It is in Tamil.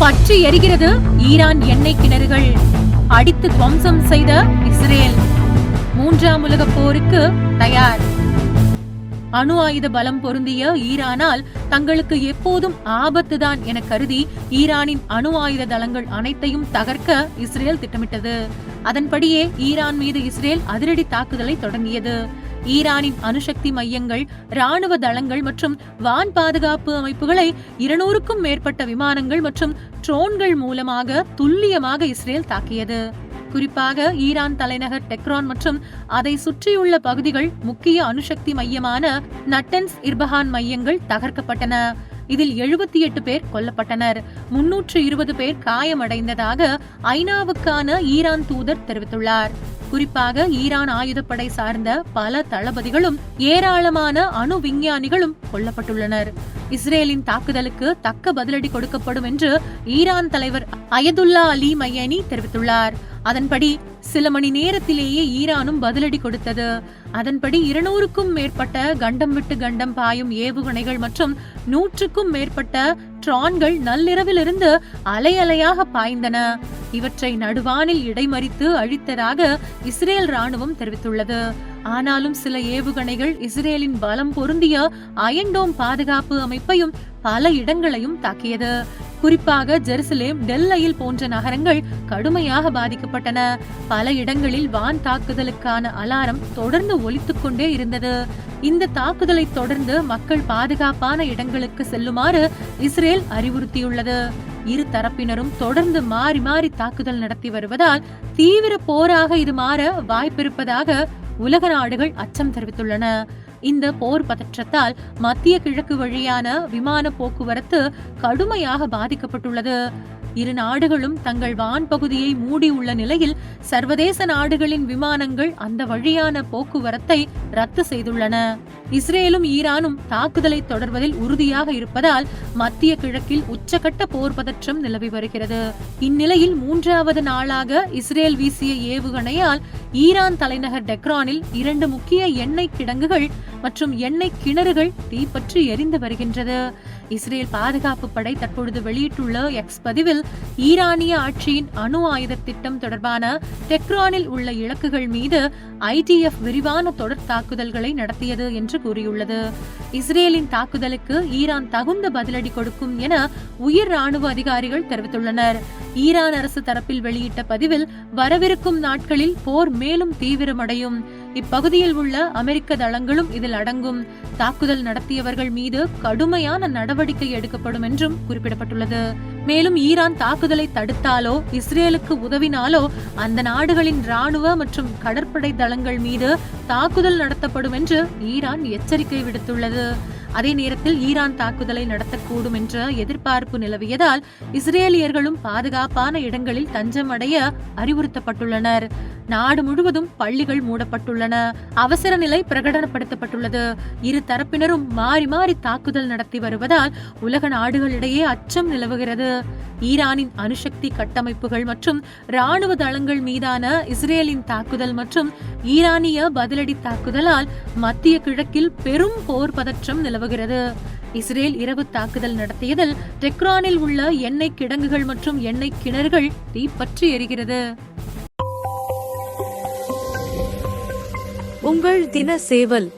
பற்றி எரிகிறது ஈரான் எண்ணெய் கிணறுகள். அடித்து துவம்சம் செய்த இஸ்ரேல். மூன்றாம் உலகப் போருக்கு தயார். அணு ஆயுத பலம் பொருந்திய ஈரானால் தங்களுக்கு எப்போதும் ஆபத்துதான் என கருதி ஈரானின் அணு ஆயுத தளங்கள் அனைத்தையும் தகர்க்க இஸ்ரேல் திட்டமிட்டது. அதன்படியே ஈரான் மீது இஸ்ரேல் அதிரடி தாக்குதலை தொடங்கியது. ஈரானின் அணுசக்தி மையங்கள் ராணுவ தளங்கள் மற்றும் வான் பாதுகாப்பு அமைப்புகளை இருநூறுக்கும் மேற்பட்ட விமானங்கள் மற்றும் ட்ரோன்கள் மூலமாக துல்லியமாக இஸ்ரேல் தாக்கியது. குறிப்பாக ஈரான் தலைநகர் டெக்ரான் மற்றும் அதை சுற்றியுள்ள பகுதிகள் முக்கிய அணுசக்தி மையமான நட்டன்ஸ் இர்பஹான் மையங்கள் தகர்க்கப்பட்டன. இதில் எழுபத்தி எட்டு பேர் கொல்லப்பட்டனர். முன்னூற்று இருபது பேர் காயமடைந்ததாக ஐநாவுக்கான ஈரான் தூதர் தெரிவித்துள்ளார். குறிப்பாக ஈரான் ஆயுதப்படை சார்ந்த பல தளபதிகளும் ஏராளமான அணு விஞ்ஞானிகளும் கொல்லப்பட்டுள்ளனர். இஸ்ரேலின் தாக்குதலுக்கு தக்க பதிலடி கொடுக்கப்படும் என்று ஈரான் தலைவர் அயதுல்லா அலி மையனி தெரிவித்துள்ளார். அதன்படி சில மணி நேரத்திலேயே ஈரானும் பதிலடி கொடுத்தது. அதன்படி இருநூறுக்கும் மேற்பட்ட கண்டம் விட்டு கண்டம் பாயும் ஏவுகணைகள் மற்றும் நூற்றுக்கும் மேற்பட்ட ட்ரான்கள் நள்ளிரவிலிருந்து அலை அலையாக பாய்ந்தன. இவற்றை நடுவானில் இடைமறித்து அழித்ததாக இஸ்ரேல் ராணுவம் தெரிவித்துள்ளது. ஆனாலும் சில ஏவுகணைகள் இஸ்ரேலின் பலம் பொருந்திய அயன்டோம் பாதுகாப்பு அமைப்பையும் பல இடங்களையும் தாக்கியது. குறிப்பாக ஜெருசலேம் டெல்லையில் போன்ற நகரங்கள் கடுமையாக பாதிக்கப்பட்டன. பல இடங்களில் வான் தாக்குதலுக்கான அலாரம் தொடர்ந்து ஒலித்துக் கொண்டே இருந்தது. இந்த தாக்குதலை தொடர்ந்து மக்கள் பாதுகாப்பான இடங்களுக்கு செல்லுமாறு இஸ்ரேல் அறிவுறுத்தியுள்ளது. இரு தரப்பினரும் தொடர்ந்து மாறி மாறி தாக்குதல் நடத்தி வருவதால் தீவிர போராக இது மாற வாய்ப்பிருப்பதாக உலக நாடுகள் அச்சம் தெரிவித்துள்ளன. இந்த போர் பதற்றத்தால் மத்திய கிழக்கு வழியான விமான போக்குவரத்து கடுமையாக பாதிக்கப்பட்டுள்ளது. இரு நாடுகளும் தங்கள் வான் பகுதியை மூடியுள்ள நிலையில் சர்வதேச நாடுகளின் விமானங்கள் அந்த வழியான போக்குவரத்தை ரத்து செய்துள்ளன. இஸ்ரேலும் ஈரானும் தாக்குதலை தொடர்வதில் உறுதியாக இருப்பதால் மத்திய கிழக்கில் உச்சகட்ட போர் பதற்றம் நிலவி வருகிறது. இந்நிலையில் மூன்றாவது நாளாக இஸ்ரேல் வீசிய ஏவுகணையால் ஈரான் தலைநகர் டெக்ரானில் இரண்டு முக்கிய எண்ணெய் கிடங்குகள் மற்றும் எண்ணெய் கிணறுகள் தீப்பற்றி எரிந்து வருகின்றது. இஸ்ரேல் பாதுகாப்பு படை தற்பொழுது வெளியிட்டுள்ள எக்ஸ் பதிவில் ஈரானிய ஆட்சியின் அணு ஆயுத திட்டம் தொடர்பான டெக்ரானில் உள்ள இலக்குகள் மீது ஐடிஎஃப் விரிவான தொடர் தாக்குதல்களை நடத்தியது என்று கூறியுள்ளது. இஸ்ரேலின் தாக்குதலுக்கு ஈரான் தகுந்த பதிலடி கொடுக்கும் என உயர் ராணுவ அதிகாரிகள் தெரிவித்துள்ளனர். ஈரான் அரசு தரப்பில் வெளியிட்ட பதிவில் வரவிருக்கும் நாட்களில் போர் மேலும் தீவிரமடையும். இப்பகுதியில் உள்ள அமெரிக்க தளங்களும் இதில் அடங்கும். தாக்குதல் நடத்தியவர்கள் மீது கடுமையான நடவடிக்கை எடுக்கப்படும் என்றும் குறிப்பிடப்பட்டுள்ளது. மேலும் ஈரான் தாக்குதலை தடுத்தாலோ இஸ்ரேலுக்கு உதவினாலோ அந்த நாடுகளின் ராணுவ மற்றும் கடற்படை தளங்கள் மீது தாக்குதல் நடத்தப்படும் என்று ஈரான் எச்சரிக்கை விடுத்துள்ளது. அதே நேரத்தில் ஈரான் தாக்குதலை நடத்தக்கூடும் என்ற எதிர்பார்ப்பு நிலவியதால் இஸ்ரேலியர்களும் பாதுகாப்பான இடங்களில் தஞ்சம் அடைய அறிவுறுத்தப்பட்டுள்ளனர். நாடு முழுவதும் பள்ளிகள் மூடப்பட்டுள்ளன. அவசர நிலை பிரகடனப்படுத்தப்பட்டுள்ளது. இரு தரப்பினரும் மாறி மாறி தாக்குதல் நடத்தி வருவதால் உலக நாடுகளிடையே அச்சம் நிலவுகிறது. ஈரானின் அணுசக்தி கட்டமைப்புகள் மற்றும் ராணுவ தளங்கள் மீதான இஸ்ரேலின் தாக்குதல் மற்றும் ஈரானிய பதிலடி தாக்குதலால் மத்திய கிழக்கில் பெரும் போர் பதற்றம் நிலவுகிறது இஸ்ரேல் இரவு தாக்குதல் நடத்தியதில் டெக்ரானில் உள்ள எண்ணெய் கிடங்குகள் மற்றும் எண்ணெய் கிணறுகள் தீப்பற்றி எரிகிறது. உங்கள் தின சேவல்